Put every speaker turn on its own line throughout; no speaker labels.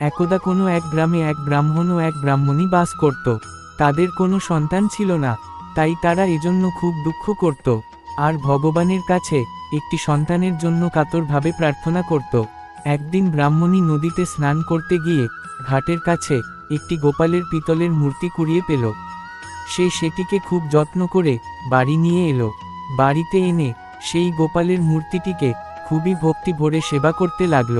একদা কোনো এক গ্রামে এক ব্রাহ্মণ ও এক ব্রাহ্মণী বাস করত। তাদের কোনো সন্তান ছিল না, তাই তারা এজন্য খুব দুঃখ করত। আর ভগবানের কাছে একটি সন্তানের জন্য কাতরভাবে প্রার্থনা করত। একদিন ব্রাহ্মণী নদীতে স্নান করতে গিয়ে ঘাটের কাছে একটি গোপালের পিতলের মূর্তি কুড়িয়ে পেল। সে সেটিকে খুব যত্ন করে বাড়ি নিয়ে এলো। বাড়িতে এনে সেই গোপালের মূর্তিটিকে খুবই ভক্তি ভরে সেবা করতে লাগল।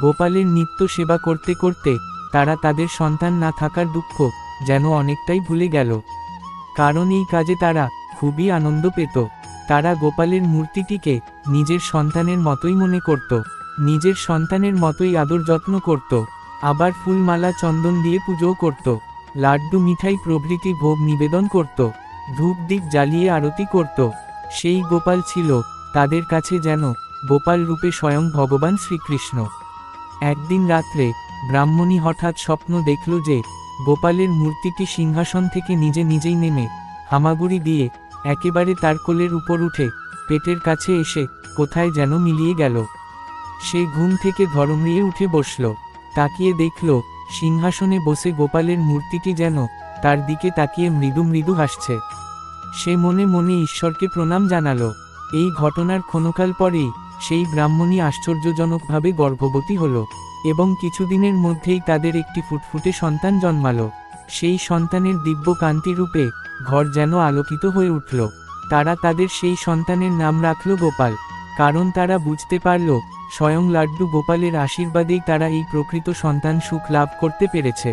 গোপালের নিত্য সেবা করতে করতে তারা তাদের সন্তান না থাকার দুঃখ যেন অনেকটাই ভুলে গেল। কারণ এই কাজে তারা খুবই আনন্দ পেত। তারা গোপালের মূর্তিটিকে নিজের সন্তানের মতোই মনে করত, নিজের সন্তানের মতোই আদর যত্ন করত, আবার ফুলমালা, চন্দন দিয়ে পুজোও করত, লাড্ডু, মিঠাই প্রভৃতি ভোগ নিবেদন করত, ধূপ দ্বীপ জ্বালিয়ে আরতি করত। সেই গোপাল ছিল তাদের কাছে যেন গোপাল রূপে স্বয়ং ভগবান শ্রীকৃষ্ণ। একদিন রাত্রে, ব্রাহ্মণী হঠাৎ স্বপ্ন দেখল যে, গোপালের মূর্তিটি সিংহাসন থেকে নিজে নিজেই নেমে, হামাগুড়ি দিয়ে, একেবারে তার কোলের উপর উঠে, পেটের কাছে এসে, কোথায় যেন মিলিয়ে গেল। সে ঘুম থেকে ধরমড়িয়ে উঠে বসল, তাকিয়ে দেখল, সিংহাসনে বসে গোপালের মূর্তিটি যেন, তার দিকে তাকিয়ে মৃদু মৃদু হাসছে। সে মনে মনে ঈশ্বরকে প্রণাম জানালো। এই ঘটনার ক্ষণকাল পরেই সেই ব্রাহ্মণী আশ্চর্যজনকভাবে গর্ভবতী হল, এবং কিছুদিনের মধ্যেই তাদের একটি ফুটফুটে সন্তান জন্মালো। সেই সন্তানের দিব্য কান্তি রূপে ঘর যেন আলোকিত হয়ে উঠল। তারা তাদের সেই সন্তানের নাম রাখল গোপাল, কারণ তারা বুঝতে পারল, স্বয়ং লাড্ডু গোপালের আশীর্বাদেই তারা এই প্রকৃত সন্তান সুখ লাভ করতে পেরেছে।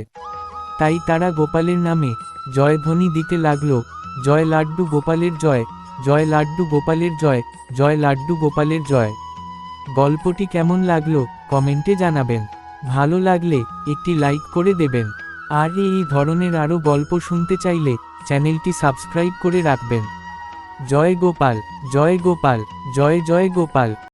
তাই তারা গোপালের নামে জয়ধ্বনি দিতে লাগল, জয় লাড্ডু গোপালের জয়। জয় লাড্ডু গোপালের জয় জয় লাড্ডু গোপালের জয়। গল্পটি কেমন লাগল, কমেন্টে জানাবেন। ভালো লাগলে, একটি লাইক করে দেবেন। আর এই ধরনের আরও গল্প শুনতে চাইলে, চ্যানেলটি সাবস্ক্রাইব করে রাখবেন। জয় গোপাল জয় গোপাল, জয় জয় গোপাল।